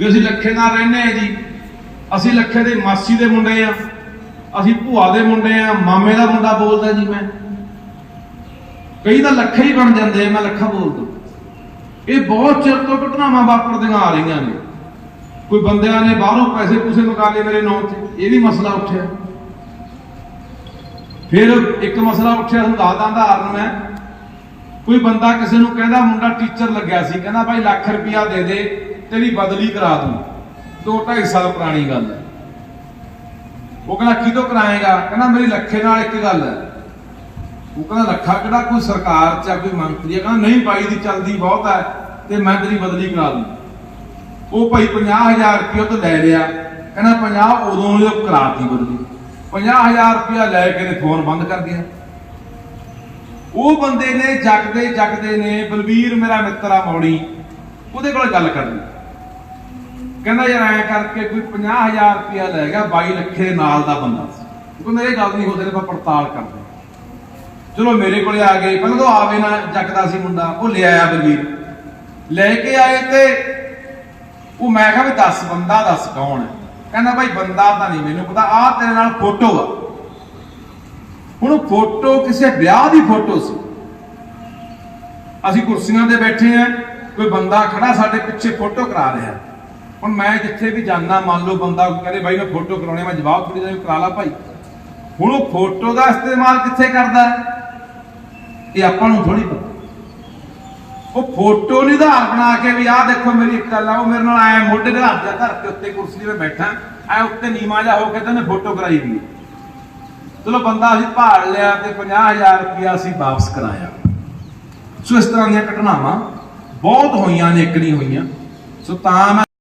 ਵੀ ਅਸੀਂ ਲੱਖੇ ਨਾਲ ਰਹਿੰਦੇ ਆ ਜੀ। ਅਸੀਂ ਲੱਖੇ ਦੇ ਮਾਸੀ ਦੇ ਮੁੰਡੇ ਆ ਅਸੀਂ ਭੂਆ ਦੇ ਮੁੰਡੇ ਆ ਮਾਮੇ ਦਾ ਮੁੰਡਾ ਬੋਲਦਾ ਜੀ ਮੈਂ। ਕਈ ਤਾਂ ਲੱਖੇ ਹੀ ਬਣ ਜਾਂਦੇ ਆ, ਮੈਂ ਲੱਖਾ ਬੋਲਦਾ। ਇਹ ਬਹੁਤ ਚਿਰ ਤੋਂ ਘਟਨਾਵਾਂ ਵਾਪਰਦੀਆਂ ਆ ਰਹੀਆਂ ਨੇ। ਕੋਈ ਬੰਦਿਆਂ ਨੇ ਬਾਹਰੋਂ ਪੈਸੇ ਪੂਸੇ ਮੰਗਾ ਲਏ ਮੇਰੇ ਨਾਂ ਤੇ, ਇਹ ਵੀ ਮਸਲਾ ਉੱਠਿਆ। ਫਿਰ ਇੱਕ ਮਸਲਾ ਉੱਠਿਆ ਤੁਹਾਨੂੰ ਦੱਸਦਾ ਉਦਾਹਰਨ ਮੈਂ। ਕੋਈ ਬੰਦਾ ਕਿਸੇ ਨੂੰ ਕਹਿੰਦਾ, ਮੁੰਡਾ ਟੀਚਰ ਲੱਗਿਆ ਸੀ, ਕਹਿੰਦਾ ਭਾਈ ਲੱਖ ਰੁਪਇਆ ਦੇ ਦੇ ਤੇਰੀ ਬਦਲੀ ਕਰਾ ਦੂੰ। ਦੋ ਢਾਈ ਸਾਲ ਪੁਰਾਣੀ ਗੱਲ ਹੈ। ਉਹ ਕਹਿੰਦਾ ਕਿਦੋਂ ਕਰਾਏਗਾ? ਕਹਿੰਦਾ, ਮੇਰੀ ਲੱਖੇ ਨਾਲ ਇੱਕ ਗੱਲ ਹੈ। ਉਹ ਕਹਿੰਦਾ, ਲੱਖਾ ਕਿਹੜਾ? ਕੋਈ ਸਰਕਾਰ ਚ ਕੋਈ ਮੰਤਰੀ ਹੈ ਕਹਿੰਦਾ, ਨਹੀਂ ਬਾਈ ਦੀ ਚੱਲਦੀ ਬਹੁਤ ਹੈ ਤੇ ਮੈਂ ਤੇਰੀ ਬਦਲੀ ਕਰਾ ਦੂੰ। ਉਹ ਭਾਈ 50000 ਰੁਪਏ ਤੋਂ ਲੈ ਲਿਆ। ਕਹਿੰਦਾ 50 ਉਦੋਂ ਹੀ ਉਹ ਕਰਾਤੀ ਬਦਲੀ 50000 ਰੁਪਇਆ ਲੈ ਕੇ ਨੇ ਫੋਨ ਬੰਦ ਕਰ ਗਿਆ ਉਹ ਬੰਦੇ ਨੇ ਜਗਦੇ ਜਗਦੇ ਨੇ, ਬਲਬੀਰ ਮੇਰਾ ਮਿੱਤਰ ਆ ਮੌੜੀ ਉਹਦੇ ਕੋਲ ਗੱਲ ਕਰਨੀ ਕਹਿੰਦਾ ਯਾਰ ਐ ਕਰਕੇ ਕੋਈ 50000 ਰੁਪਇਆ ਲੈ ਗਿਆ 22 ਲੱਖੇ ਦੇ ਨਾਲ ਦਾ ਬੰਦਾ ਸੀ। ਉਹ ਕਹਿੰਦਾ, ਇਹ ਗੱਲ ਨਹੀਂ ਹੋ ਸਕਦੀ ਆਪਾਂ ਪੜਤਾਲ ਕਰਦੇ ਚਲੋ ਮੇਰੇ ਕੋਲੇ ਆ ਗਏ, ਪਹਿਲਾਂ ਤਾਂ ਆਵੇ ਨਾ ਜਗਦਾ ਸੀ ਮੁੰਡਾ, ਉਹ ਲੈ ਆਇਆ ਬਲਵੀਰ ਲੈ ਕੇ ਆਏ ਤੇ ਉਹ ਮੈਂ ਕਿਹਾ ਵੀ ਦੱਸ, ਬੰਦਾ ਦੱਸ ਕੌਣ ਕਹਿੰਦਾ ਭਾਈ ਬੰਦਾ ਤਾਂ ਨਹੀਂ ਮੈਨੂੰ ਪਤਾ, ਆਹ ਤੇਰੇ ਨਾਲ ਫੋਟੋ ਆ। ਹੁਣ ਫੋਟੋ ਕਿਸੇ ਵਿਆਹ ਦੀ ਫੋਟੋ ਸੀ। ਅਸੀਂ ਕੁਰਸੀਆਂ ਤੇ ਬੈਠੇ ਆ ਕੋਈ ਬੰਦਾ ਖੜਾ ਸਾਡੇ ਪਿੱਛੇ ਫੋਟੋ ਕਰਾ ਰਿਹਾ। ਹੁਣ ਮੈਂ ਜਿੱਥੇ ਵੀ ਜਾਣਾ ਮੰਨ ਲਓ ਬੰਦਾ ਕਹਿੰਦੇ ਬਾਈ ਮੈਂ ਫੋਟੋ ਕਰਾਉਣੀ ਮੈਂ ਜਵਾਬ ਥੋੜੀ ਜਿਹਾ ਕਰਾ ਲਾ ਭਾਈ। ਹੁਣ ਉਹ ਫੋਟੋ ਦਾ ਇਸਤੇਮਾਲ ਕਿੱਥੇ ਕਰਦਾ ਇਹ ਆਪਾਂ ਨੂੰ ਥੋੜੀ ਪਤਾ। ਉਹ ਫੋਟੋ ਨਹੀਂ ਆਧਾਰ ਬਣਾ ਕੇ ਵੀ ਆਹ ਦੇਖੋ ਮੇਰੀ ਇੱਕ ਗੱਲ ਆ, ਉਹ ਮੇਰੇ ਨਾਲ ਆਇਆ ਮੋਢੇ ਤੇ ਹੱਥ ਜਾ ਧਰ ਕੇ ਉੱਤੇ ਕੁਰਸੀ ਤੇ ਮੈਂ ਬੈਠਾ। ਐ ਉੱਤੇ ਨੀਮਾ ਜਾ ਹੋ ਕੇ ਤੇ ਉਹਨੇ ਫੋਟੋ ਕਰਾਈ ਵੀ ਚਲੋ ਬੰਦਾ ਅਸੀਂ ਭਾਲ ਲਿਆ ਤੇ 50000 ਰੁਪਇਆ ਅਸੀਂ ਵਾਪਸ ਕਰਾਇਆ। ਸੋ ਇਸ ਤਰ੍ਹਾਂ ਦੀਆਂ ਘਟਨਾਵਾਂ ਬਹੁਤ ਹੋਈਆਂ ਨੇ, ਇੱਕ ਨਹੀਂ ਹੋਈਆਂ। ਸੋ ਤਾਂ ਮੈਂ